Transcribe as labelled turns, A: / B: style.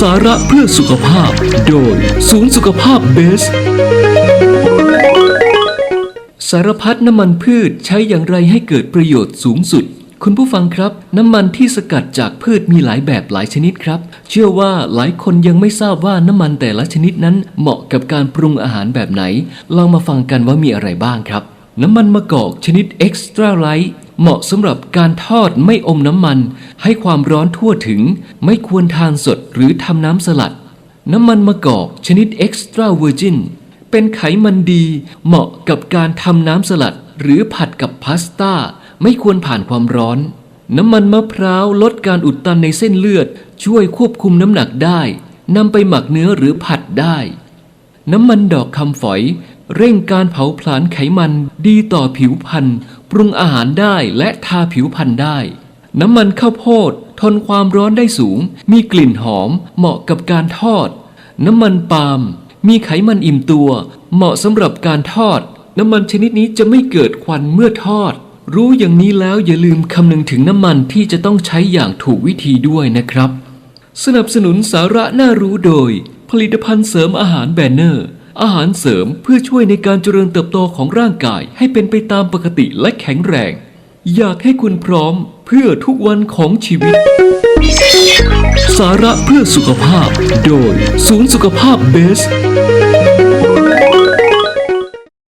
A: สาระเพื่อสุขภาพ โดยศูนย์สุขภาพเบส สารพัดน้ำมันพืชใช้อย่างไรให้เกิดประโยชน์สูงสุด คุณผู้ฟังครับ น้ำมันที่สกัดจากพืชมีหลายแบบหลายชนิดครับ เชื่อว่าหลายคนยังไม่ทราบว่าน้ำมันแต่ละชนิดนั้นเหมาะกับการปรุงอาหารแบบไหน ลองมาฟังกันว่ามีอะไรบ้างครับ น้ำมันมะกอกชนิดเอ็กซ์ตร้าไลท์ เหมาะสำหรับการทอดไม่อมน้ำมัน ให้ความร้อนทั่วถึง ไม่ควรทานสดหรือทำน้ำสลัด น้ำมันมะกอกชนิดเอ็กซ์ตร้าเวอร์จินเป็นไขมันดีเหมาะกับการทำน้ำสลัด หรือผัดกับพาสต้า ไม่ควรผ่านความร้อน น้ำมันมะพร้าวลดการอุดตันในเส้นเลือด ช่วยควบคุมน้ำหนักได้นำไปหมักเนื้อหรือผัดได้ น้ำมันดอกคำฝอย เร่งการเผาผลาญไขมันดีต่อผิวพรรณ ปรุงอาหารได้และทาผิวพรรณได้ น้ำมันข้าวโพดทนความร้อนได้สูง มีกลิ่นหอม เหมาะกับการทอด น้ำมันปาล์มมีไขมันอิ่มตัว เหมาะสำหรับการทอด น้ำมันชนิดนี้จะไม่เกิดควันเมื่อทอด รู้อย่างนี้แล้วอย่าลืมคำนึงถึงน้ำมันที่จะต้องใช้อย่างถูกวิธีด้วยนะครับ สนับสนุนสาระน่ารู้โดย ผลิตภัณฑ์เสริมอาหารแบนเนอร์ อาหารเสริมเพื่อช่วยในการเจริญเติบโตของร่างกายให้เป็นไปตามปกติและแข็งแรง อยากให้คุณพร้อมเพื่อทุกวันของชีวิต สาระเพื่อสุขภาพ โดยศูนย์สุขภาพเบส